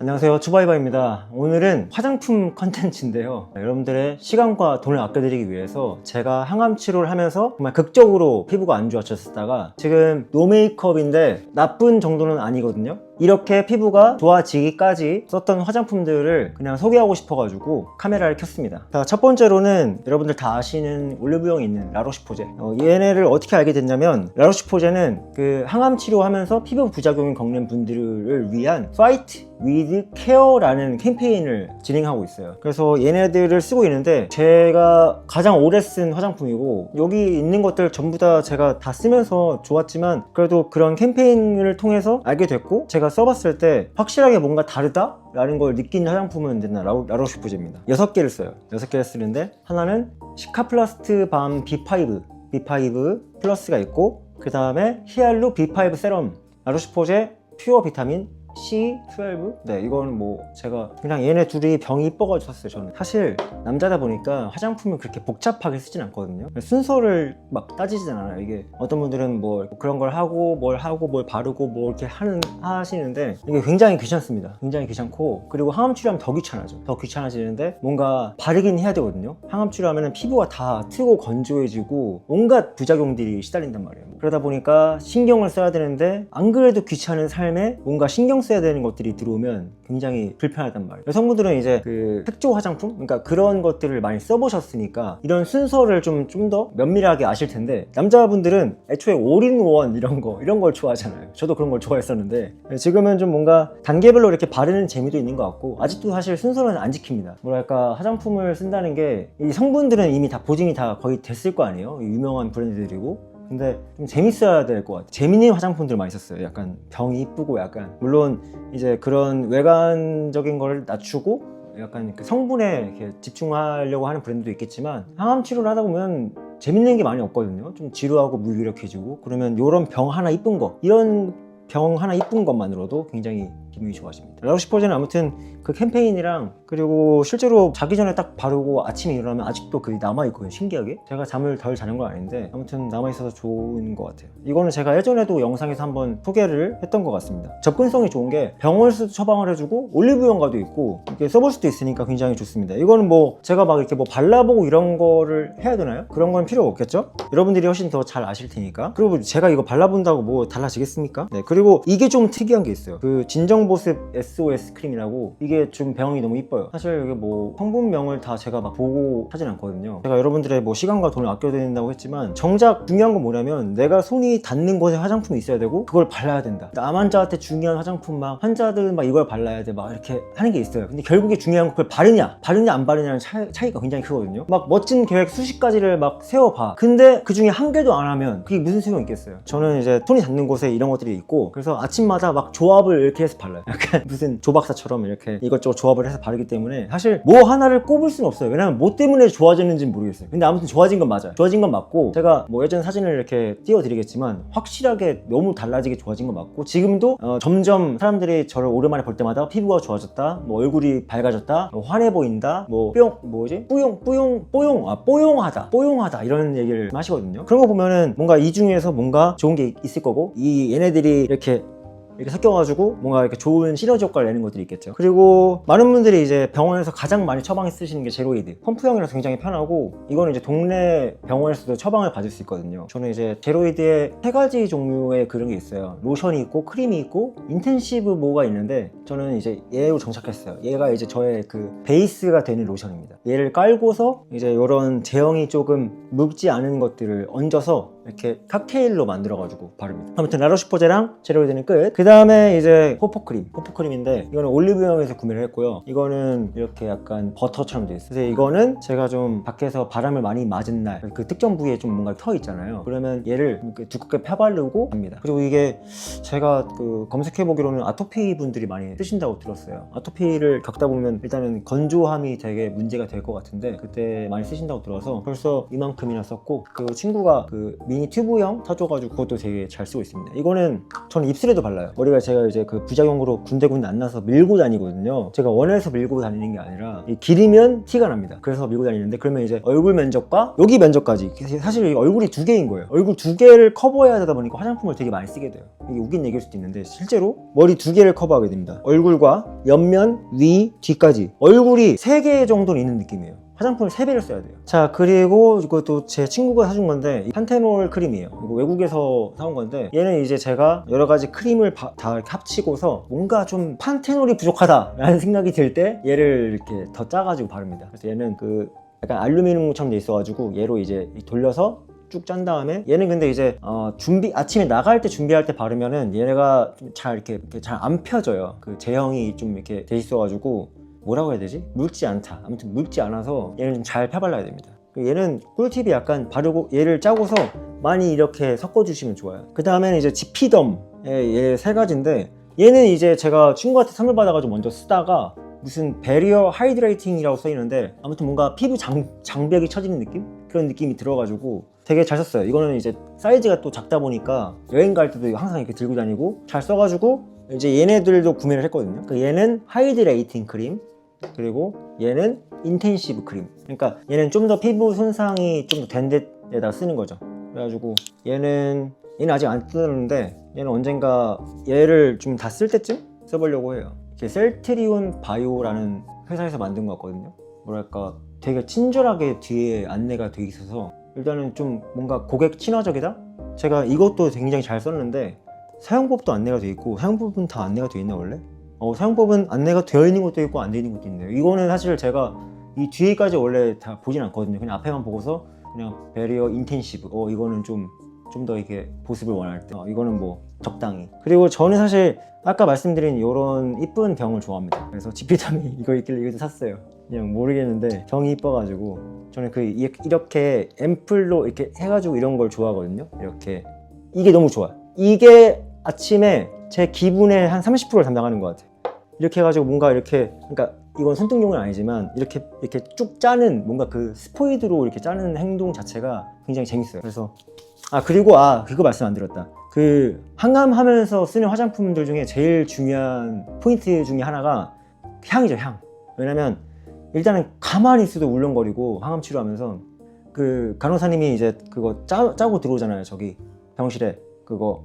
안녕하세요. 추바이바입니다. 오늘은 화장품 컨텐츠인데요. 여러분들의 시간과 돈을 아껴드리기 위해서 제가 항암 치료를 하면서 정말 극적으로 피부가 안 좋아졌다가 지금 노 메이크업인데 나쁜 정도는 아니거든요 이렇게 피부가 좋아지기까지 썼던 화장품들을 그냥 소개하고 싶어가지고 카메라를 켰습니다 자, 첫 번째로는 여러분들 다 아시는 올리브영에 있는 라로시포제 어, 얘네를 어떻게 알게 됐냐면 라로시포제는 그 항암 치료하면서 피부 부작용을 겪는 분들을 위한 파이트 위드 케어라는 캠페인을 진행하고 있어요. 그래서 얘네들을 쓰고 있는데 제가 가장 오래 쓴 화장품이고 여기 있는 것들 전부 다 제가 다 쓰면서 좋았지만 그래도 그런 캠페인을 통해서 알게 됐고 제가 써봤을 때 확실하게 뭔가 다르다? 라는 걸 느낀 화장품은 이제 라로, 라로슈프제입니다. 6개를 써요. 6개를 쓰는데 하나는 시카플라스트 밤 B5 B5 플러스가 있고 그 다음에 히알루 B5 세럼 라로슈포제 퓨어 비타민 C12? 네, 이건 뭐 제가 그냥 얘네 둘이 병이 이뻐가지고 샀어요, 저는. 사실 남자다 보니까 화장품을 그렇게 복잡하게 쓰진 않거든요. 순서를 막 따지진 않아요. 이게 어떤 분들은 뭐 그런 걸 하고 뭘 하고 뭘 바르고 뭐 이렇게 하는 하시는데 이게 굉장히 귀찮습니다. 굉장히 귀찮고 그리고 항암 치료하면 더 귀찮아져. 더 귀찮아지는데 뭔가 바르긴 해야 되거든요. 항암 치료하면 피부가 다 트고 건조해지고 온갖 부작용들이 시달린단 말이에요. 그러다 보니까 신경을 써야 되는데 안 그래도 귀찮은 삶에 뭔가 신경 써야 되는 것들이 들어오면 굉장히 불편하단 말이에요. 여성분들은 이제 그 특조 화장품, 그러니까 그런 것들을 많이 써보셨으니까 이런 순서를 좀 좀 더 면밀하게 아실 텐데 남자분들은 애초에 올인원 이런 거 이런 걸 좋아하잖아요. 저도 그런 걸 좋아했었는데 지금은 좀 뭔가 단계별로 이렇게 바르는 재미도 있는 것 같고 아직도 사실 순서는 안 지킵니다. 뭐랄까 화장품을 쓴다는 게 이 성분들은 이미 다 보증이 다 거의 됐을 거 아니에요. 이 유명한 브랜드들이고 근데 좀 재밌어야 될 것 같아요. 재밌는 화장품들 많이 썼어요. 약간 병이 이쁘고 약간 물론 이제 그런 외관적인 걸 낮추고 약간 그 성분에 집중하려고 하는 브랜드도 있겠지만 항암 치료를 하다 보면 재밌는 게 많이 없거든요. 좀 지루하고 무기력해지고 그러면 이런 병 하나 이쁜 거 이런 병 하나 이쁜 것만으로도 굉장히 기분이 좋아집니다. 라우시포제는 아무튼 그 캠페인이랑 그리고 실제로 자기 전에 딱 바르고 아침에 일어나면 아직도 그게 남아있거든요. 신기하게. 제가 잠을 덜 자는 건 아닌데 아무튼 남아있어서 좋은 것 같아요. 이거는 제가 예전에도 영상에서 한번 소개를 했던 것 같습니다. 접근성이 좋은 게 병원에서도 처방을 해주고 올리브영 가도 있고 이렇게 써볼 수도 있으니까 굉장히 좋습니다. 이거는 뭐 제가 막 이렇게 뭐 발라보고 이런 거를 해야 되나요? 그런 건 필요 없겠죠? 여러분들이 훨씬 더 잘 아실 테니까. 그리고 제가 이거 발라본다고 뭐 달라지겠습니까? 네. 그리고 이게 좀 특이한 게 있어요. 그 진정 보습 SOS 크림이라고 이게 좀 병이 너무 이뻐요. 사실 이게 뭐 성분명을 다 제가 막 보고 하진 않거든요. 제가 여러분들의 뭐 시간과 돈을 아껴야 된다고 했지만 정작 중요한 건 뭐냐면 내가 손이 닿는 곳에 화장품이 있어야 되고 그걸 발라야 된다. 남 환자한테 중요한 화장품 막 환자들 막 이걸 발라야 돼 막 이렇게 하는 게 있어요. 근데 결국에 중요한 건 그걸 바르냐 바르냐 안 바르냐는 차이, 차이가 굉장히 크거든요. 막 멋진 계획 수십 가지를 막 세워봐. 근데 그 중에 한 개도 안 하면 그게 무슨 소용이 있겠어요. 저는 이제 손이 닿는 곳에 이런 것들이 있고 그래서 아침마다 막 조합을 이렇게 해서 발라요. 약간 무슨 조박사처럼 이렇게 이것저것 조합을 해서 바르기 때문에 사실 뭐 하나를 꼽을 수는 없어요. 왜냐면 뭐 때문에 좋아졌는지는 모르겠어요. 근데 아무튼 좋아진 건 맞아요. 좋아진 건 맞고 제가 뭐 예전 사진을 이렇게 띄워드리겠지만 확실하게 너무 달라지게 좋아진 건 맞고 지금도 어, 점점 사람들이 저를 오랜만에 볼 때마다 피부가 좋아졌다, 뭐 얼굴이 밝아졌다, 뭐 환해 보인다, 뭐 뿅 뭐지 뿌용 뿌용 뽀용 아 뽀용하다 뽀용하다 이런 얘기를 하시거든요. 그런 거 보면은 뭔가 이 중에서 뭔가 좋은 게 있을 거고 이 얘네들이 이렇게 이렇게 섞여가지고 뭔가 이렇게 좋은 시너지 효과를 내는 것들이 있겠죠. 그리고 많은 분들이 이제 병원에서 가장 많이 처방에 쓰시는 게 제로이드. 펌프형이라서 굉장히 편하고 이거는 이제 동네 병원에서도 처방을 받을 수 있거든요. 저는 이제 제로이드에 세 가지 종류의 그런 게 있어요. 로션이 있고 크림이 있고 인텐시브 뭐가 있는데 저는 이제 얘로 정착했어요. 얘가 이제 저의 그 베이스가 되는 로션입니다. 얘를 깔고서 이제 이런 제형이 조금 묽지 않은 것들을 얹어서 이렇게 칵테일로 만들어가지고 바릅니다. 아무튼 라로슈포제랑 제로이드는 끝. 그 다음에 이제 호포크림. 호포크림인데 이거는 올리브영에서 구매를 했고요. 이거는 이렇게 약간 버터처럼 돼 있어요. 그래서 이거는 제가 좀 밖에서 바람을 많이 맞은 날 그 특정 부위에 좀 뭔가 터 있잖아요. 그러면 얘를 두껍게 펴바르고 합니다. 그리고 이게 제가 그 검색해보기로는 아토피 분들이 많이 쓰신다고 들었어요. 아토피를 겪다 보면 일단은 건조함이 되게 문제가 될 것 같은데 그때 많이 쓰신다고 들어서 벌써 이만큼이나 썼고 그 친구가 그 미니 튜브형 터줘가지고 그것도 되게 잘 쓰고 있습니다. 이거는 저는 입술에도 발라요. 머리가 제가 이제 그 부작용으로 군데군데 안 나서 밀고 다니거든요. 제가 원해서 밀고 다니는 게 아니라 이 길이면 티가 납니다. 그래서 밀고 다니는데 그러면 이제 얼굴 면적과 여기 면적까지 사실 이 얼굴이 두 개인 거예요. 얼굴 두 개를 커버해야 되다 보니까 화장품을 되게 많이 쓰게 돼요. 이게 웃긴 얘기일 수도 있는데 실제로 머리 두 개를 커버하게 됩니다. 얼굴과 옆면, 위, 뒤까지 얼굴이 세 개 정도는 있는 느낌이에요. 화장품을 세배를 써야 돼요. 자, 그리고 이것도 제 친구가 사준 건데, 이 판테놀 크림이에요. 이거 외국에서 사온 건데, 얘는 이제 제가 여러 가지 크림을 바- 다 이렇게 합치고서 뭔가 좀 판테놀이 부족하다라는 생각이 들 때 얘를 이렇게 더 짜가지고 바릅니다. 그래서 얘는 그 약간 알루미늄처럼 돼 있어가지고 얘로 이제 돌려서 쭉짠 다음에 얘는 근데 이제 어, 준비 아침에 나갈 때 준비할 때 바르면은 얘가 좀잘 이렇게, 잘 안 펴져요. 그 제형이 좀 이렇게 돼 있어가지고 뭐라고 해야 되지? 묻지 않다. 아무튼 묻지 않아서 얘는 좀 잘 펴발라야 됩니다. 얘는 꿀팁이 약간 바르고 얘를 짜고서 많이 이렇게 섞어주시면 좋아요. 그 다음에는 이제 지피덤 얘세 가지인데 얘는 이제 제가 친구한테 선물 받아가지고 먼저 쓰다가 무슨 베리어 하이드레이팅이라고 써있는데 아무튼 뭔가 피부 장, 장벽이 처지는 느낌? 그런 느낌이 들어가지고 되게 잘 썼어요. 이거는 이제 사이즈가 또 작다 보니까 여행 갈 때도 항상 이렇게 들고 다니고 잘 써가지고 이제 얘네들도 구매를 했거든요. 그 얘는 하이드레이팅 크림 그리고 얘는 인텐시브 크림. 그러니까 얘는 좀 더 피부 손상이 좀 더 된 데에다 쓰는 거죠. 그래가지고 얘는 얘는 아직 안 뜯었는데 얘는 언젠가 얘를 좀 다 쓸 때쯤 써보려고 해요. 이게 셀트리온 바이오라는 회사에서 만든 것 같거든요. 뭐랄까 되게 친절하게 뒤에 안내가 돼 있어서 일단은 좀 뭔가 고객 친화적이다? 제가 이것도 굉장히 잘 썼는데 사용법도 안내가 돼 있고 사용법은 다 안내가 돼 있나 원래? 어, 사용법은 안내가 되어 있는 것도 있고 안 되어 있는 것도 있네요. 이거는 사실 제가 이 뒤에까지 원래 다 보진 않거든요. 그냥 앞에만 보고서 그냥 베리어 인텐시브. 어, 이거는 좀 좀 더 이렇게 보습을 원할 때. 어, 이거는 뭐 적당히. 그리고 저는 사실 아까 말씀드린 이런 이쁜 병을 좋아합니다. 그래서 지피타민 이거 있길래 이것도 샀어요. 그냥 모르겠는데 병이 이뻐가지고 저는 그 이- 이렇게 앰플로 이렇게 해가지고 이런 걸 좋아하거든요. 이렇게 이게 너무 좋아요. 이게 아침에 제 기분의 한 30%를 담당하는 것 같아요. 이렇게 해가지고 뭔가 이렇게 그러니까 이건 손등용은 아니지만 이렇게 이렇게 쭉 짜는 뭔가 그 스포이드로 이렇게 짜는 행동 자체가 굉장히 재밌어요. 그래서 아 그리고 아 그거 말씀 안 드렸다. 그 항암하면서 쓰는 화장품들 중에 제일 중요한 포인트 중에 하나가 향이죠 향. 왜냐면 일단은 가만히 있어도 울렁거리고 항암 치료하면서 그 간호사님이 이제 그거 짜, 짜고 들어오잖아요 저기 병실에 그거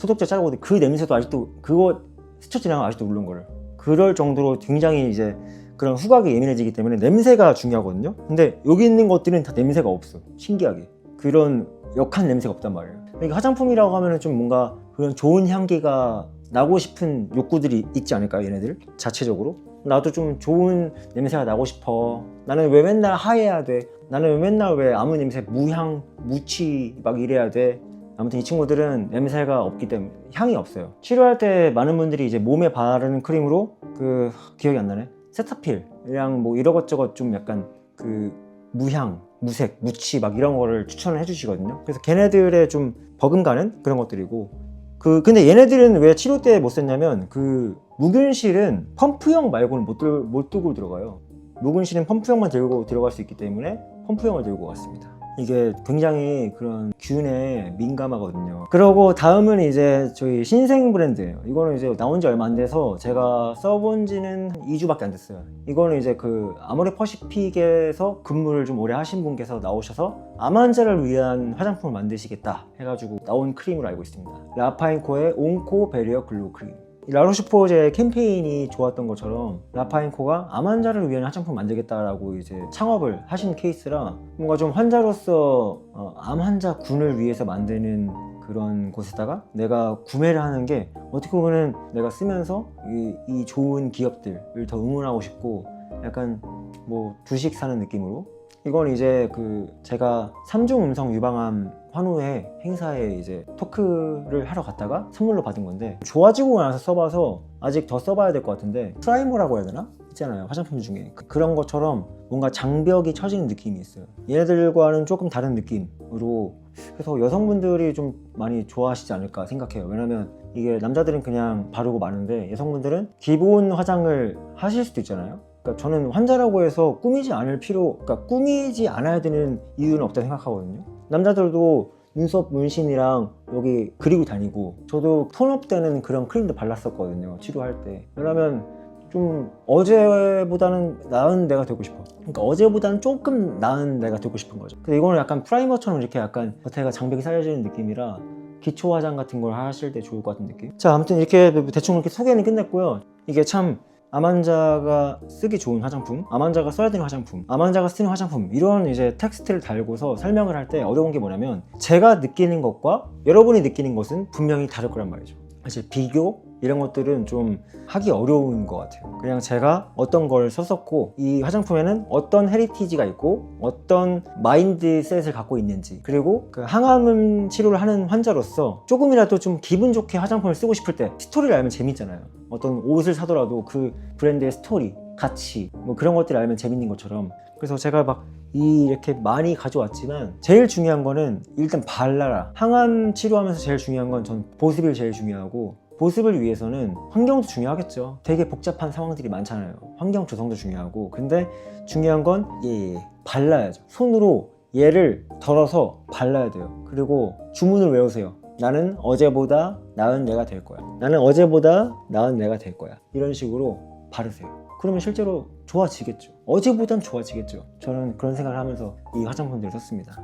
소독제 짜고 그 냄새도 아직도 그거 스쳐 지나가 아직도 울렁거려요. 그럴 정도로 굉장히 이제 그런 후각이 예민해지기 때문에 냄새가 중요하거든요. 근데 여기 있는 것들은 다 냄새가 없어. 신기하게. 그런 역한 냄새가 없단 말이에요. 이게 화장품이라고 하면은 좀 뭔가 그런 좋은 향기가 나고 싶은 욕구들이 있지 않을까요, 얘네들? 자체적으로? 나도 좀 좋은 냄새가 나고 싶어. 나는 왜 맨날 하얘야 돼? 나는 왜 맨날 왜 아무 냄새, 무향, 무치 막 이래야 돼? 아무튼 이 친구들은 냄새가 없기 때문에 향이 없어요. 치료할 때 많은 분들이 이제 몸에 바르는 크림으로 그 기억이 안 나네. 세타필이랑 뭐 이러것저것 좀 약간 그 무향, 무색, 무치 막 이런 거를 추천을 해주시거든요. 그래서 걔네들의 좀 버금가는 그런 것들이고 그 근데 얘네들은 왜 치료 때 못 썼냐면 그 무균실은 펌프형 말고는 못, 들, 못 들고 들어가요. 무균실은 펌프형만 들고 들어갈 수 있기 때문에 펌프형을 들고 갔습니다. 이게 굉장히 그런 균에 민감하거든요. 그러고 다음은 이제 저희 신생 브랜드예요. 이거는 이제 나온 지 얼마 안 돼서 제가 써본 지는 한 2주밖에 안 됐어요. 이거는 이제 그 아모레 퍼시픽에서 근무를 좀 오래 하신 분께서 나오셔서 암 환자를 위한 화장품을 만드시겠다 해가지고 나온 크림으로 알고 있습니다. 라파인코의 온코 베리어 글로우 크림. 이 라로슈포제 캠페인이 좋았던 것처럼 라파인코가 암 환자를 위한 화장품 만들겠다라고 이제 창업을 하신 케이스라 뭔가 좀 환자로서 어, 암 환자 군을 위해서 만드는 그런 곳에다가 내가 구매를 하는 게 어떻게 보면은 내가 쓰면서 이, 이 좋은 기업들을 더 응원하고 싶고 약간 뭐 주식 사는 느낌으로. 이건 이제 그 제가 삼중 음성 유방암 환우회 행사에 이제 토크를 하러 갔다가 선물로 받은 건데 좋아지고 나서 써봐서 아직 더 써봐야 될 것 같은데 프라이머라고 해야 되나? 있잖아요 화장품 중에 그- 그런 것처럼 뭔가 장벽이 처지는 느낌이 있어요 얘네들과는 조금 다른 느낌으로 그래서 여성분들이 좀 많이 좋아하시지 않을까 생각해요 왜냐면 이게 남자들은 그냥 바르고 마는데 여성분들은 기본 화장을 하실 수도 있잖아요 그러니까 저는 환자라고 해서 꾸미지 않을 필요, 그러니까 꾸미지 않아야 되는 이유는 없다고 생각하거든요. 남자들도 눈썹 문신이랑 여기 그리고 다니고 저도 톤업 되는 그런 크림도 발랐었거든요 치료할 때. 왜냐면 좀 어제보다는 나은 내가 되고 싶어. 그러니까 어제보다는 조금 나은 내가 되고 싶은 거죠. 근데 이거는 약간 프라이머처럼 이렇게 약간 겉에가 장벽이 쌓여지는 느낌이라 기초 화장 같은 걸 하실 때 좋을 것 같은 느낌. 자 아무튼 이렇게 대충 이렇게 소개는 끝냈고요. 이게 참 아만자가 쓰기 좋은 화장품, 아만자가 써야 되는 화장품, 아만자가 쓰는 화장품 이런 이제 텍스트를 달고서 설명을 할 때 어려운 게 뭐냐면 제가 느끼는 것과 여러분이 느끼는 것은 분명히 다를 거란 말이죠. 사실 비교 이런 것들은 좀 하기 어려운 것 같아요. 그냥 제가 어떤 걸 썼었고 이 화장품에는 어떤 헤리티지가 있고 어떤 마인드셋을 갖고 있는지 그리고 그 항암 치료를 하는 환자로서 조금이라도 좀 기분 좋게 화장품을 쓰고 싶을 때 스토리를 알면 재밌잖아요. 어떤 옷을 사더라도 그 브랜드의 스토리, 가치 뭐 그런 것들을 알면 재밌는 것처럼 그래서 제가 막 이 이렇게 많이 가져왔지만 제일 중요한 거는 일단 발라라 항암 치료하면서 제일 중요한 건 전 보습이 제일 중요하고 보습을 위해서는 환경도 중요하겠죠. 되게 복잡한 상황들이 많잖아요. 환경 조성도 중요하고. 근데 중요한 건 예, 예, 발라야죠. 손으로 얘를 덜어서 발라야 돼요. 그리고 주문을 외우세요. 나는 어제보다 나은 내가 될 거야. 나는 어제보다 나은 내가 될 거야. 이런 식으로 바르세요. 그러면 실제로 좋아지겠죠. 어제보단 좋아지겠죠. 저는 그런 생각을 하면서 이 화장품들을 썼습니다.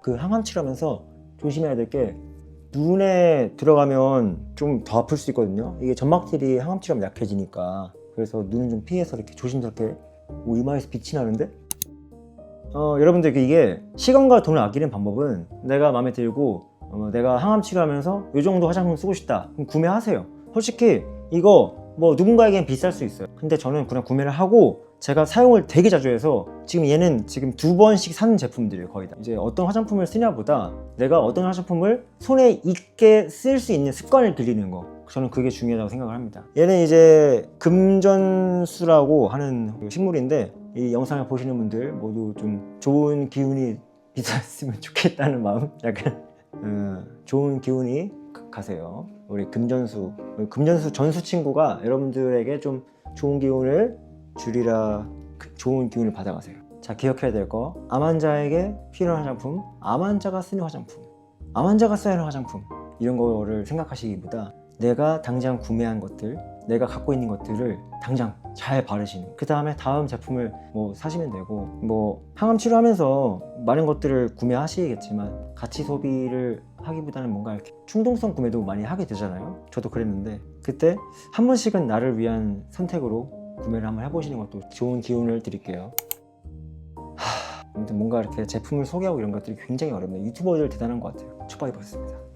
그 항암 치료하면서 조심해야 될게 눈에 들어가면 좀 더 아플 수 있거든요. 이게 점막질이 항암 치료하면 약해지니까. 그래서 눈은 좀 피해서 이렇게 조심스럽게 오, 이마에서 빛이 나는데? 어, 여러분들 이게 시간과 돈을 아끼는 방법은 내가 마음에 들고 어, 내가 항암 치료하면서 이 정도 화장품 쓰고 싶다. 그럼 구매하세요. 솔직히 이거 뭐 누군가에겐 비쌀 수 있어요. 근데 저는 그냥 구매를 하고 제가 사용을 되게 자주 해서 지금 얘는 지금 두 번씩 사는 제품들이에요 거의 다. 이제 어떤 화장품을 쓰냐보다 내가 어떤 화장품을 손에 익게 쓸 수 있는 습관을 들이는 거. 저는 그게 중요하다고 생각을 합니다. 얘는 이제 금전수라고 하는 그 식물인데 이 영상을 보시는 분들 모두 좀 좋은 기운이 있었으면 좋겠다는 마음? 약간 어, 좋은 기운이 가- 가세요. 우리 금전수 금전수 전수 친구가 여러분들에게 좀 좋은 기운을 주리라 그 좋은 기운을 받아가세요. 자 기억해야 될 거. 암환자에게 필요한 화장품 암환자가 쓰는 화장품 암환자가 써야 하는 화장품 이런 거를 생각하시기보다 내가 당장 구매한 것들 내가 갖고 있는 것들을 당장 잘 바르시는 그 다음에 다음 제품을 뭐 사시면 되고 뭐 항암 치료하면서 많은 것들을 구매하시겠지만 가치 소비를 하기보다는 뭔가 이렇게 충동성 구매도 많이 하게 되잖아요. 저도 그랬는데 그때 한 번씩은 나를 위한 선택으로 구매를 한번 해보시는 것도 좋은 기운을 드릴게요. 하, 아무튼 뭔가 이렇게 제품을 소개하고 이런 것들이 굉장히 어렵네요. 유튜버들 대단한 것 같아요. 축복해보겠습니다